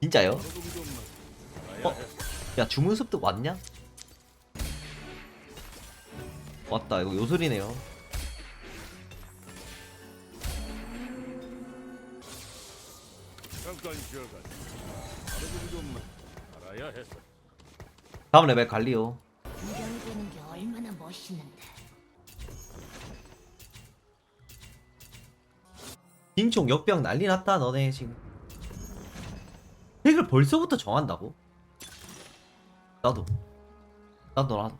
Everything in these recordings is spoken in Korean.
진짜요? 어? 야 주문습도 왔냐? 왔다 이거 요술이네요. 다음 레벨 갈리오 구경되는 게 얼마나 멋있는데. 빙총 역병 난리 났다 너네 지금 벌써부터 정한다고? 나도. 나도 나도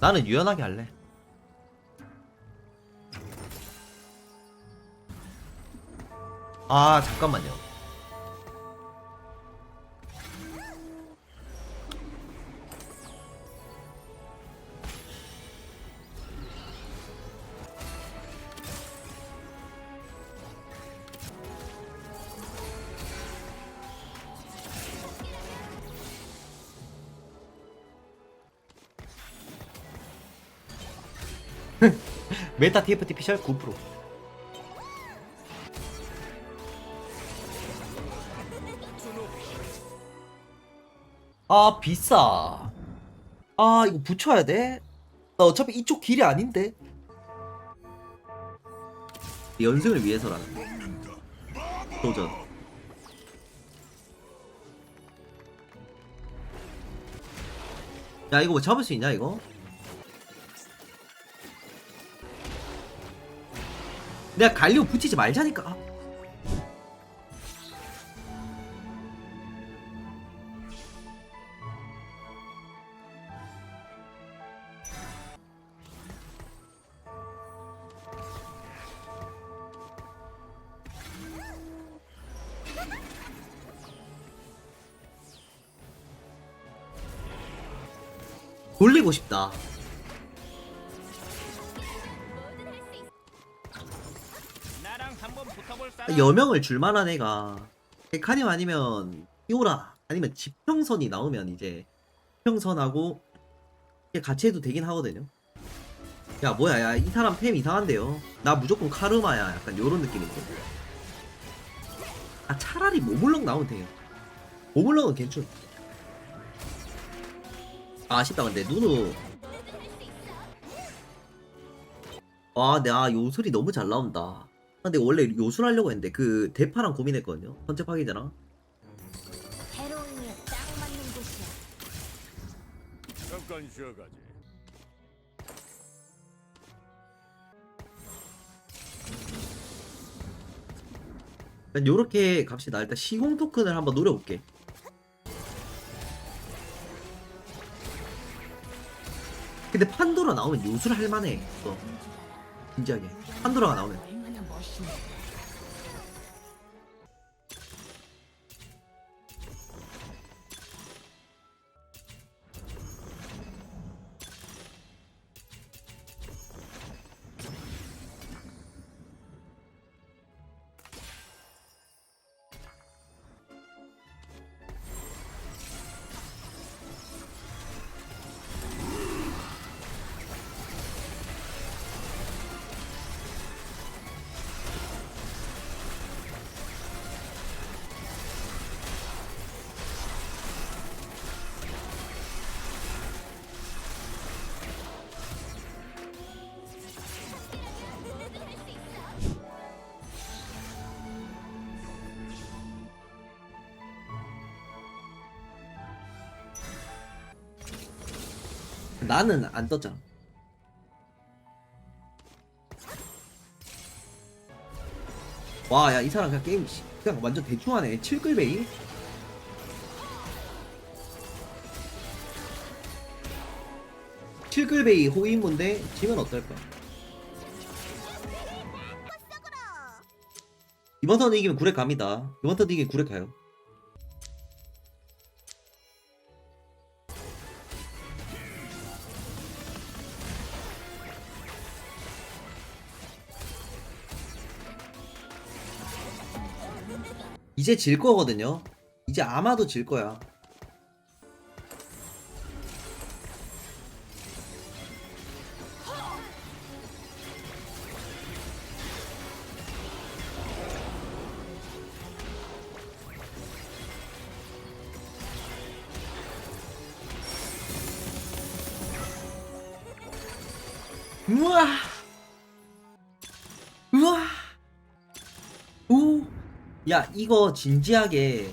나는 유연하게 할래. 아 잠깐만요 메타 TFT 피셜 9%아 비싸 아 이거 붙여야 돼? 나 어차피 이쪽 길이 아닌데 연승을 위해서라는 도전 야 이거 뭐 잡을 수 있냐 이거? 내가 갈리오 붙이지 말자니까. 돌리고 싶다 여명을 줄만한 애가 데카님 아니면 히오라 아니면 지평선이 나오면 이제 지평선하고 같이 해도 되긴 하거든요. 야 뭐야 야 이 사람 팸 이상한데요? 나 무조건 카르마야 약간 요런 느낌인데. 아 차라리 모블럭 나오면 돼요. 모블럭은 괜찮 아 아쉽다. 근데 누누. 아, 네, 아, 요술이 너무 잘 나온다. 아, 근데 원래 요술 하려고 했는데 그 대파랑 고민했거든요. 선체 파기자랑. 헤로인에 딱 맞는 곳이야. 잠깐 쉬어가지. 일단 요렇게 갑시다. 일단 시공 토큰을 한번 노려볼게. 근데 판도라 나오면 요술 할만해. 어, 진지하게. 판도라가 나오면. 얼마 나는 안 떴잖아. 와, 야, 이 사람 그냥 게임, 씨, 그냥 완전 대충 하네. 7끌베이? 칠끌베이 호위인문데 지면 어떨까? 이번 턴 이기면 9렉 갑니다. 이번 턴 이기면 9렉 가요. 이제 질 거거든요. 이제 아마도 질 거야. 우와! 야 이거 진지하게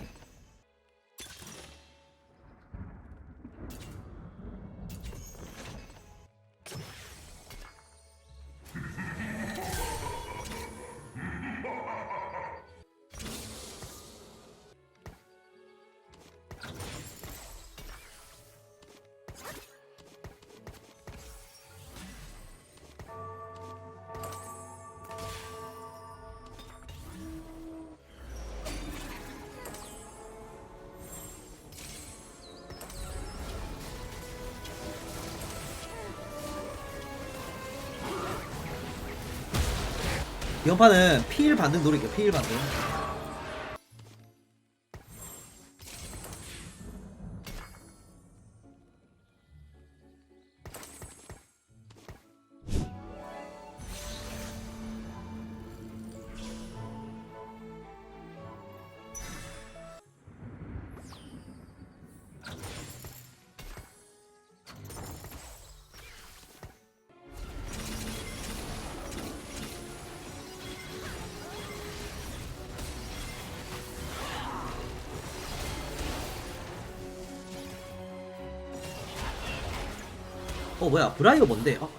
이번 판은 피일 받는 노래죠 피일 받는 어 뭐야 브라이어 뭔데 어.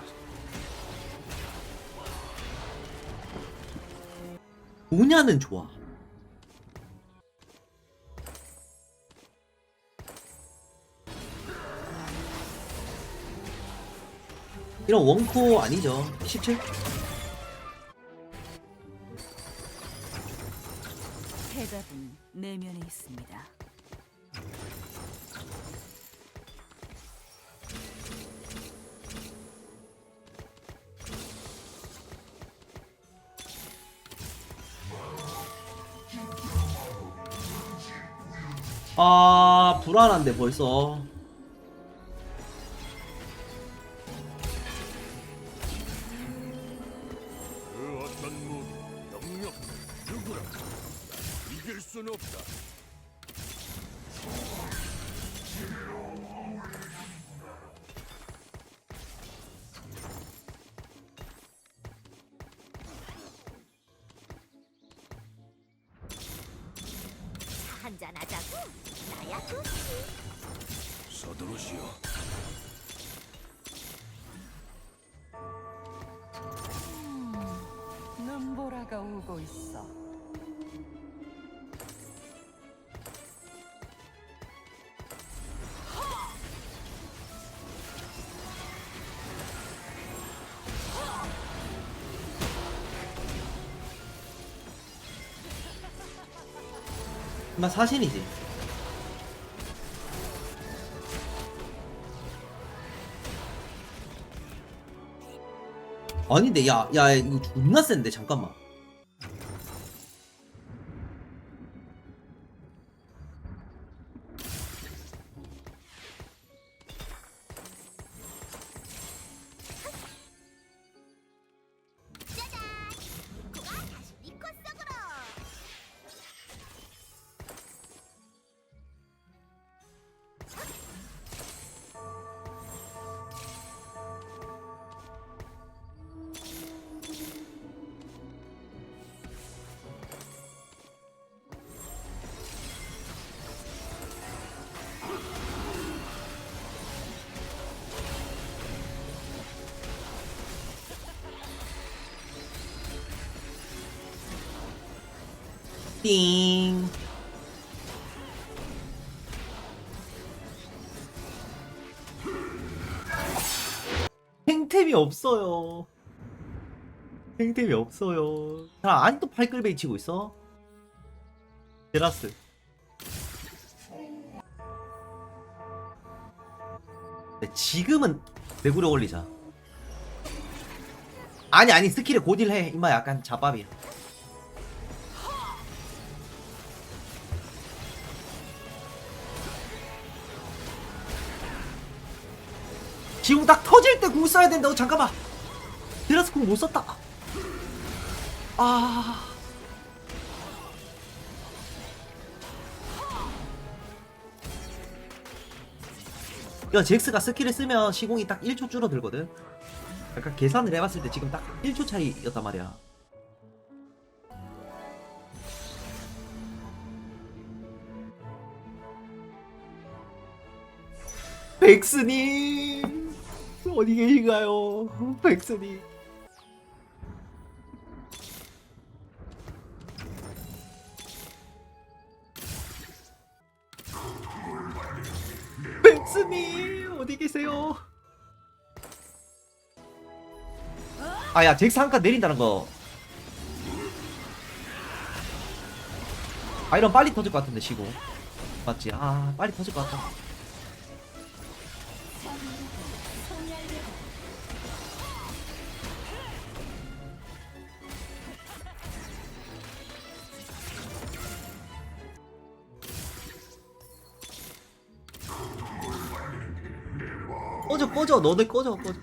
뭐냐는 좋아 이런 원코 아니죠 17? 해답은 내면에 있습니다. 불안한데 벌써 그 어떤 무기, 영역, 누구라 이길 수는 없다. 한잔 하자고. 나야 좋지. 서두르시오. 눈보라가 오고 있어. 나 사신이지. 아닌데 야 야 이거 존나 센데 잠깐만 띵 탱템이 없어요. 탱템이 없어요. 자 아직도 팔끌베이 치고 있어? 제라스. 네, 지금은 내구력 올리자. 아니 아니 스킬에 고딜해. 임마 약간 잡밥이야 지금 딱 터질 때 궁 써야 된다고 잠깐만 데라스 궁못 썼다 아 야, 잭스가 스킬을 쓰면 시공이 딱 1초 줄어들거든. 약간 계산을 해봤을 때 지금 딱 1초 차이였단 말이야. 백스님 어디 계신가요? 백스님. 백스님 어디 계세요? 아야 잭스 한칸 내린다는 거. 아 이런 빨리 터질 것 같은데 시고 맞지? 아 빨리 터질 것 같다. 꺼져 꺼져 너네 꺼져 꺼져.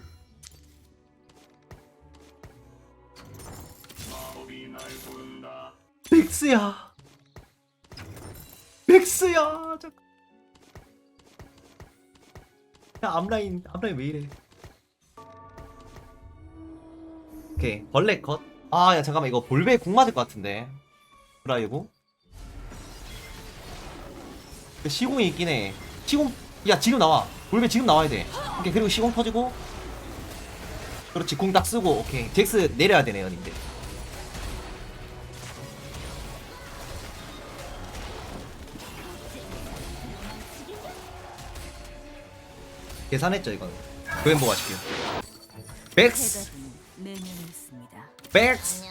백스야. 백스야. 잠깐. 야 앞라인 앞라인 왜 이래? 오케이 벌레 컷. 아 야 잠깐만 이거 볼베 궁 맞을 것 같은데. 브라이브. 그 시공이 있긴 해. 시공 야 지금 나와. 볼베 지금 나와야 돼. 오케이 그리고 시공 터지고. 그렇지 궁 딱 쓰고 오케이 잭스 내려야 되네요 님들. 계산했죠 이거는 그웬보 가실게요 백스. 백스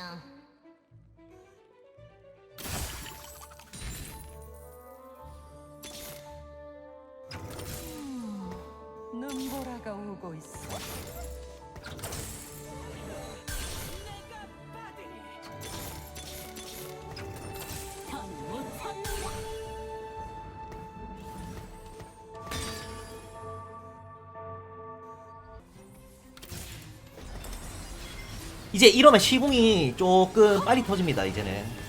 이제 이러면 시공이 조금 빨리 터집니다 이제는.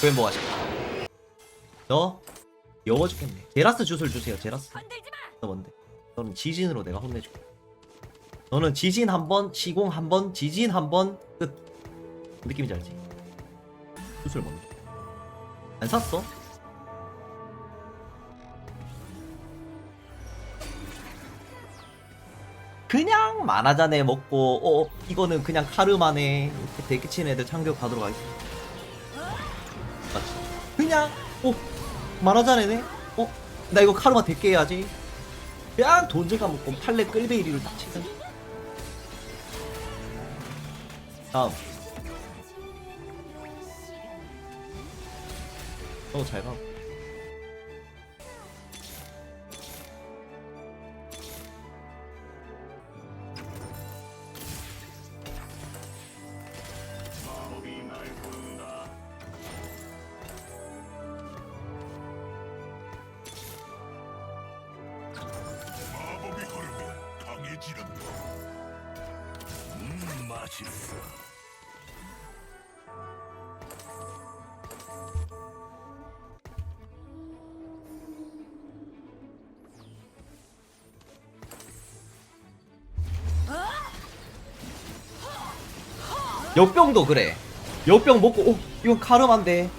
그웬보 가실게요 너? 여워 죽겠네. 제라스 주술 주세요 제라스. 너 뭔데? 너는 지진으로 내가 혼내줄게. 너는 지진 한번 시공 한번 지진 한번 끝. 느낌인지 알지? 수술 먹는 안 샀어? 그냥 만화자네 먹고 어 이거는 그냥 카르마네 이렇게 대기 친 애들 참교가도록 하겠습니다 맞지? 그냥 어 만화자네네? 어 나 이거 카르마 대게 해야지 그냥 돈제가 먹고 팔레 끌베이리를 딱 치는 다음 어, 잘 가. 흐르면 강해지는다. 음, 맛있어. 역병도 그래. 역병 먹고, 오, 이건 카르마인데.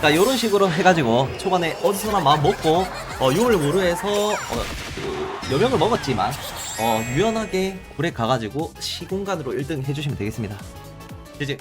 자, 요런 식으로 해가지고, 초반에 어디서나 마음 먹고, 어, 유물 무르에서, 어, 그, 여명을 먹었지만, 어, 유연하게 굴에 가가지고, 시공간으로 1등 해주시면 되겠습니다. 이제,